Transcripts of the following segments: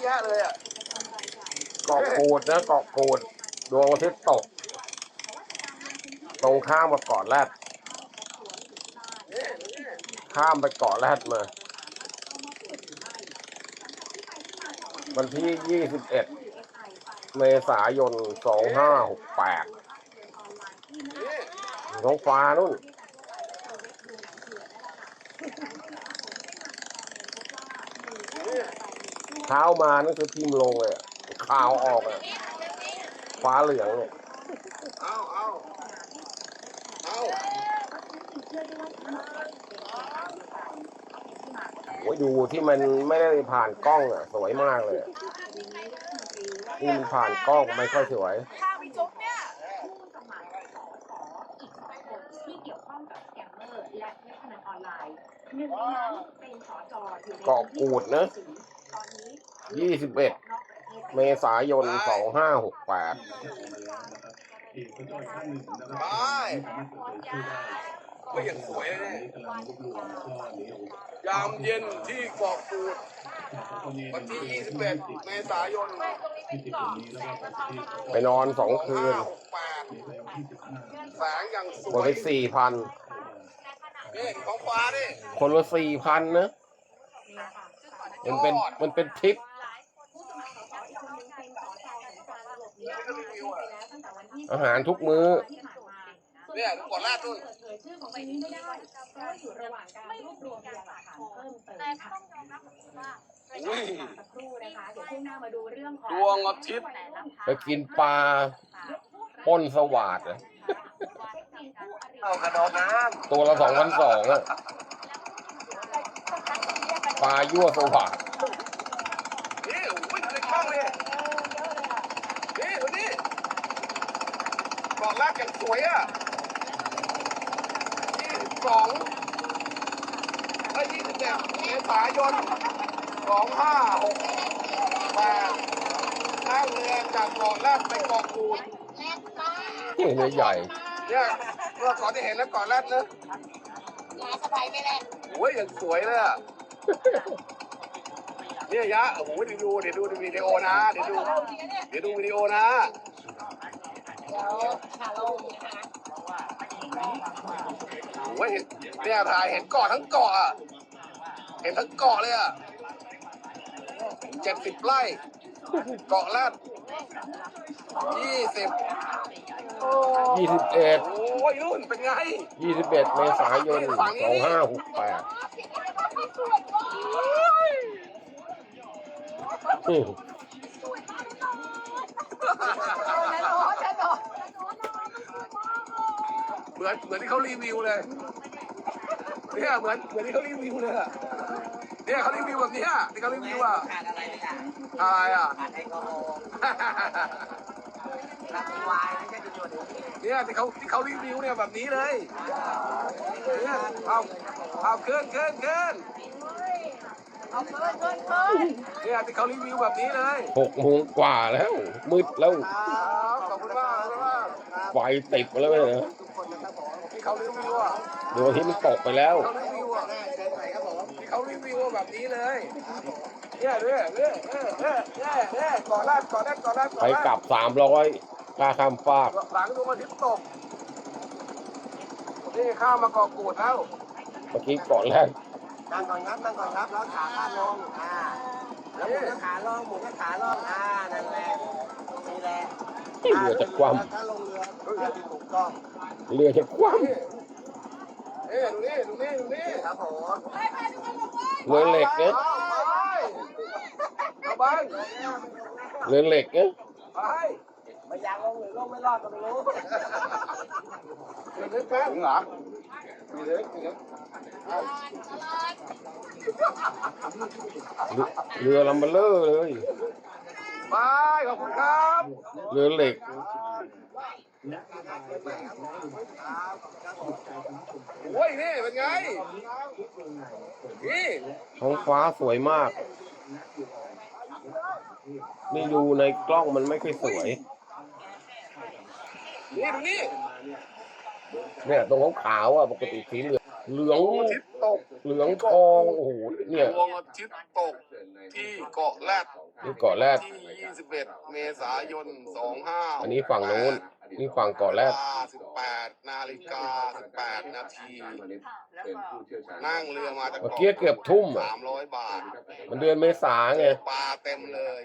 อะแยะเลยอะเกาะกูดนะเกาะกูดดวงอาทิตย์ตก ตรงข้ามกับเกาะแรดข้ามไปเกาะแรดมา วันที่ 21 เมษายน 2568นี่ท้องฟ้านู่น เช้ามานั่นคือพิมพ์ลงเลยอะขาวออกอะฟ้าเหลืองเนี่ยเอาเอาเอาโอ้ยดูที่มันไม่ได้ผ่านกล้องอะสวยมากเลยอะนี่มันผ่านกล้องไม่ค่อยสวยข้าวพี่จุ๊บเนี่ย ผู้สมัครสสอีกสองคนที่เกี่ยวข้องกับแกมเมอร์และเว็บพนันออนไลน์หนึ่งในนั้นเป็นสจอยู่ในเกาะกูดนะตอนนี้ ยี่สิบเอ็ดเมษายน2568ไปก็ยังสวยเลยเนี่ยยามเย็นที่เกาะกูดวันที่ 21 เมษายน ไปนอนสองคืน2568แสงอย่างสหมวดไปยสี่พันนี่ท้องฟ้านี่คนละสี่พันนะมันเป็นมันเป็นทริป อาหารทุกมื้อ เนี่ยดูก่อนแรกนู่นเปิดเผยชื่อของใบนี้ไม่ได้เพราะว่าอยู่ระหว่างการรวบรวมพยานหลักฐานเพิ่มเติมแต่ก็ค่ะต้องยอมรับว่าอุ้ย สักครู่นะคะเดี๋ยวช่วงหน้ามาดูเรื่องของดวงอาทิตย์ ไปกินปลา ปล้นสวาดอะเอากระโดดน้ตัวละสองพันสองอะปลายั่วสวาดำนี่อุ้ยในกล้องเลยนี่ดูนี่ กล่องแรกอย่างสวยอะยี่สิบสองไอ้ยี่สิบเอ็ดเมษายนสองห้าหกแปดนั่งเรือจากเกาะแรกไปเกาะกูดนี่เนื้อใหญ่เนี่ยเมื่อก่อนที่เห็นแล้วเกาะแรกนะยายสบายไปแล้วโอ้ยอย่างสวยเลยอะเนี่ยยะโอ้โหเดี๋ยวดูเดี๋ยวดูในวิดีโอนะ เดี๋ยวดู เดี๋ยวดูวิดีโอนะ เดี๋ยวข่าวลงนะคะโอ้ยเห็นเนี่ยถ่ายเห็นเกาะทั้งเกาะอะเห็นทั้งเกาะเลยอะเจ็ดสิบไร่ เกาะแรดยี่สิบยี่สิบเอ็ดโอ้ยรุ่นเป็นไงยี่สิบเอ็ดเมษายนสองห้าหกแปดอืม เหมือนเหมือนที่เขารีวิวเลยเนี่ยเหมือนเหมือนที่เขารีวิวเลยอะเนี่ยเขารีวิวแบบเนี้ยที่เขารีวิวอะขาดอะไรเลยอะอะไรอะขาดแอลกอฮอล์รับมีไวน์ไม่ใช่จุดๆนี้เนี่ยที่เขาที่เขารีวิวเนี่ยแบบนี้เลยเนี่ยเอาเอาเกินเกินเกินเอาเกินเกินเกินเนี่ยที่เขารีวิวแบบนี้เลยหกโมงกว่าแล้ว มืดแล้วครับขอบคุณมากขอบคุณมากไฟติดมาแล้วเนี่ย ดวงอาทิตย์มันตกไปแล้วเขารีวิวอะที่เขารีวิวแบบนี้เลยเนี่ยเนี่ยเนี่ยเนี่ยเนี่ยเนี่ยเนี่ยก่อนแรกก่อนแรกก่อนแรกก่อนไปแรกกลับสามร้อยค่าข้ามฟากหลังดวงอาทิตย์ตกนี่ข้ามมาเกาะกูดแล้วเมื่อกี้เกาะแรกนั่งก่อนครับนั่งก่อนครับแล้วขาข้างลงอ่าแล้วหมุนก็ขาลงหมุนก็ขาลงอ่านั่นแหละนี่แหละเรือจะคว่ถ้าลง เรือที่ถูกต้องเรือจะคว่นี่เอ๊ะดูนี่ดูนี่ดูนี่ครับผมำเรือเหล็กเนี่ยเอาไปเรือเหล็กเนี่ยไปไม่อยากลงหรือลงไม่รอดก็ไม่รู้ถึงลึกแป๊บเหรอมีลึกมีลึกเรือเรือลำเบลเลอร์เลยไปขอบคุณครับ เรือเหล็ก โอ้ยนี่เป็นไงนี่ ท้องฟ้าสวยมากนี่ดูในกล้องมันไม่ค่อยสวย นี่ดูนี่ เนี่ย ตรงขาวๆอะ ปกติสีเหลือง เหลือง ดวงอาทิตย์ตกเหลืองทอง โอ้โห เนี่ย ดวงอาทิตย์ตกที่เกาะแรดนี่เกาะแรด ที่ 21 เมษายน 25อันนี้ฝั่งนู้น นี่ฝั่งเกาะแรด 18นาฬิกา18นาทีนั่งเรือมาจากเมื่อกี้เกือบทุ่มอะ300 บาท มันเดือนเมษาไง ปลาเต็มเลย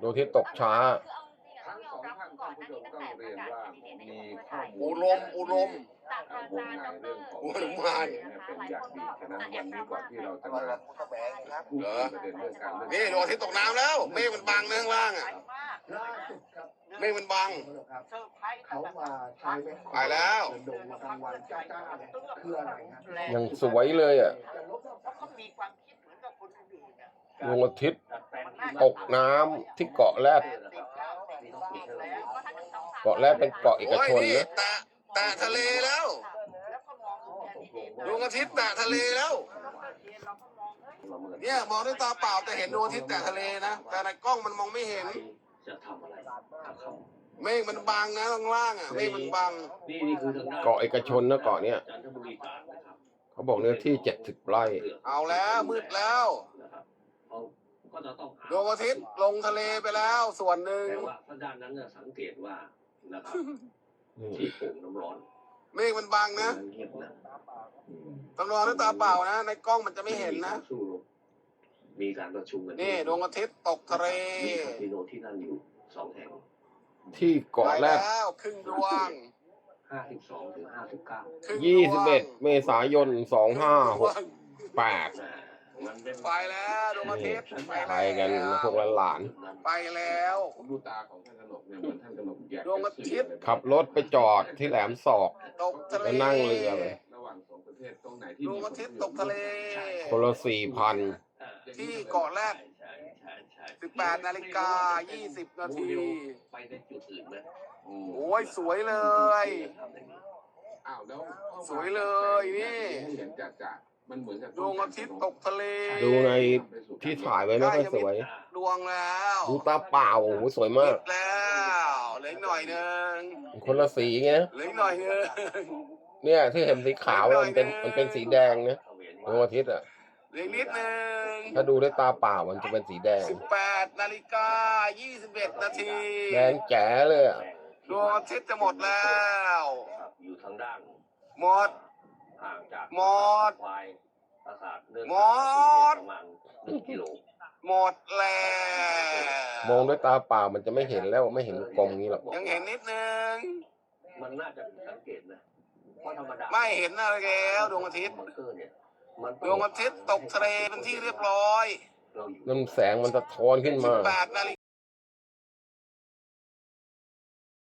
ดวงอาทิตย์ตกช้าคือเอาจริงๆต้องยอมรับก่อนหน้านี้ตั้งแต่ประกาศแคนดิเดตนายกเพื่อไทยอุรมอุรม ศาสตราจารย์ดรหัวหนุมานนะคะหลายคนก็แอบทราบว่าเหรอนี่ดวงอาทิตย์ตกน้ำแล้วเมฆมันบังเนื้อข้างล่างอะเมฆมันบังเขามาใช้ไปไปแล้วโดมกลางวันจ้าๆเนี่ยคืออะไรฮะยังสวยเลยอะเขามีความคิดเหมือนกับคนอื่นๆน่ะดวงอาทิตย์ตกน้ำที่เกาะแรดติดแล้วติดแล้วเกาะแรดเป็นเกาะเอกโอ้ยชนนี่นะ แตะแตะทะเลแล้วแล้วก็มองแคนดิเดตดวงอาทิตย์แตะทะเลแล้วเราก็มองเอ้ยเนี่ยมองด้วยตาเปล่าแต่เห็นดวงอาทิตย์แตะทะเลนะแต่ในกล้องมันมองไม่เห็น จะทำอะไรกับเขาเมฆมันบังนะข้างล่างอะเมฆมันบังนี่นี่คือทางด้านเกาะเอกชนนะเกาะเนี่ยจันทบุรีตราดนะครับเขาบอกเนื้อที่เจ็ดสิบไร่เอาแล้วมืดแล้วนะครับเขาก็จะต้องหาดวงอาทิตย์ลงทะเลไปแล้วส่วนหนึ่งแต่ว่าทางด้านนั้นน่ะสังเกตว่านะครับนี่ ที่โป่งน้ำร้อนเมฆมันบังนะเงียบนะต้องมองด้วยตาเปล่านะ ในกล้องมันจะไม่เห็นนะมีการสู้รบมีการประชุมกันนี่ดวงอาทิตย์ตกทะเลมีคาสิโนที่นั่นอยู่สองแห่งที่ไปเกาะแรดแล้วครึ่งดวงห้าสิบสองถึงห้าสิบเก้าครึ่งดวงยี่สิบเอ็ดเมษายนสองห้าหกแปดมันเป็นไปแล้วดวงอาทิตย์ไปไปแล้วกันพวกหลานไปแล้วผมดูตาของท่านกนกเนี่ยเหมือนท่านกนกอยาก ดวงอาทิตย์ๆขับรถไปจอดที่แหลมศอกตกทะเลแล้วนั่งเรือไประหว่างสองประเทศตรงไหนที่ดวงอาทิตย์ตกทะเล คนละสี่พันที่เกาะแรดใช่ใช่ใช่18นาฬิกา20นาทีไปในจุดอื่นไหมโอ้ยสวยเลย อ้าวแล้วสวยเลยนี่ให้เห็นจัดจ่า มันเหมือนกับดวงอาทิตย์ตกทะเล ดูในที่ถ่ายไว้ไม่ค่อยสวย ดวงแล้วดูตาเปล่าโอ้โหสวยมากแล้วเหลืออีกหน่อยหนึงคนละสีไงเหลืออีกหน่อยหนึงเนี่ยที่เห็นสีขาวอะมันเป็นมันเป็นสีแดงนะดวงอาทิตย์อะเหลืออีกนิดนึงถ้าดูด้วยตาเปล่ามันจะเป็นสีแดง18นาฬิกา21นาทีแดงแจ๋เลยอะดวงอาทิตย์จะหมดแล้วครับอยู่ทางด้านหมด ห่างจากหมด ควายปราสาทเดินหมด ประมาณหนึ่งกิโล หมดแล้ว มองด้วยตาเปล่ามันจะไม่เห็นแล้วไม่เห็นกลมนี้หรอก ยังเห็นนิดนึง มันน่าจะสังเกตนะเพราะธรรมดาไม่เห็นอะไรแล้วดวงอาทิตย์บังเกอร์เนี่ยมันดวงอาทิตย์ตกทะเลเป็นที่เรียบร้อย เราอยู่ น้ำแสงมันสะท้อนขึ้นมา 18นาฬิ